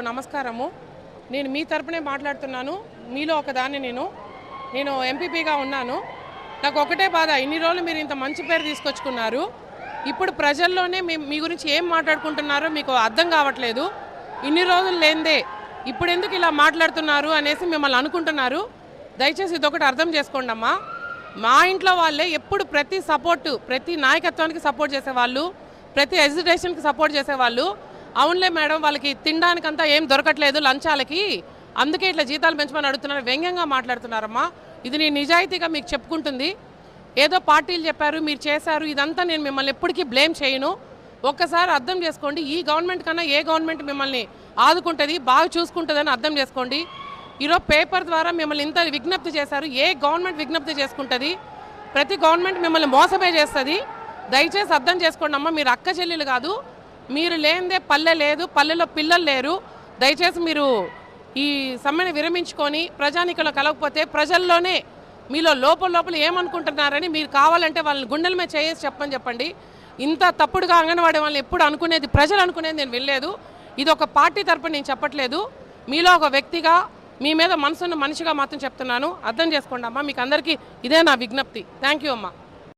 నమస్కారము. నేను మీ తరపునే మాట్లాడుతున్నాను. మీలో ఒకదాన్ని నేను. నేను ఎంపీపీగా ఉన్నాను. నాకు ఒకటే బాధ. ఇన్ని రోజులు మీరు ఇంత మంచి పేరు తీసుకొచ్చుకున్నారు. ఇప్పుడు ప్రజల్లోనే మీ మీ గురించి ఏం మాట్లాడుకుంటున్నారో మీకు అర్థం కావట్లేదు. ఇన్ని రోజులు లేందే. ఇప్పుడు ఎందుకు ఇలా మాట్లాడుతున్నారు అనేసి మిమ్మల్ని అనుకుంటున్నారు. దయచేసి ఇదొకటి అర్థం చేసుకోండి అమ్మా. మా ఇంట్లో వాళ్ళే ఎప్పుడు ప్రతి సపోర్టు ప్రతి నాయకత్వానికి సపోర్ట్ చేసేవాళ్ళు ప్రతి ఎజిటేషన్కి సపోర్ట్ చేసేవాళ్ళు అవునులే మేడం వాళ్ళకి తినడానికంతా ఏం దొరకట్లేదు లంచాలకి. అందుకే ఇట్లా జీతాలు పెంచమని అడుగుతున్నారు వ్యంగ్యంగా మాట్లాడుతున్నారమ్మా. ఇది నేను నిజాయితీగా మీకు చెప్పుకుంటుంది. ఏదో పార్టీలు చెప్పారు మీరు చేశారు ఇదంతా నేను మిమ్మల్ని ఎప్పటికీ బ్లేమ్ చేయను. ఒక్కసారి అర్థం చేసుకోండి ఈ గవర్నమెంట్ కన్నా ఏ గవర్నమెంట్ మిమ్మల్ని ఆదుకుంటుంది బాగా చూసుకుంటుందని అర్థం చేసుకోండి. ఈరోజు పేపర్ ద్వారా మిమ్మల్ని ఇంత విజ్ఞప్తి చేశారు ఏ గవర్నమెంట్ విజ్ఞప్తి చేసుకుంటుంది? ప్రతి గవర్నమెంట్ మిమ్మల్ని మోసమే చేస్తుంది. దయచేసి అర్థం చేసుకోండి అమ్మ మీరు అక్క చెల్లెలు కాదు మీరు లేనిదే పల్లె లేదు పల్లెలో పిల్లలు లేరు. దయచేసి మీరు ఈ సమ్మెను విరమించుకొని ప్రజానికలో కలగకపోతే ప్రజల్లోనే మీలో లోపల లోపల ఏమనుకుంటున్నారని మీరు కావాలంటే వాళ్ళని గుండెల మీద చేసి చెప్పని చెప్పండి. ఇంత తప్పుడుగా అంగన్వాడీ వాళ్ళని ఎప్పుడు అనుకునేది ప్రజలు అనుకునేది నేను వెళ్ళలేదు ఇది ఒక పార్టీ తరపున నేను చెప్పట్లేదు. మీలో ఒక వ్యక్తిగా మీ మీద మనసున్న మనిషిగా మాత్రం చెప్తున్నాను. అర్థం చేసుకోండి అమ్మా మీకు అందరికీ ఇదే నా విజ్ఞప్తి. థ్యాంక్ యూ అమ్మా.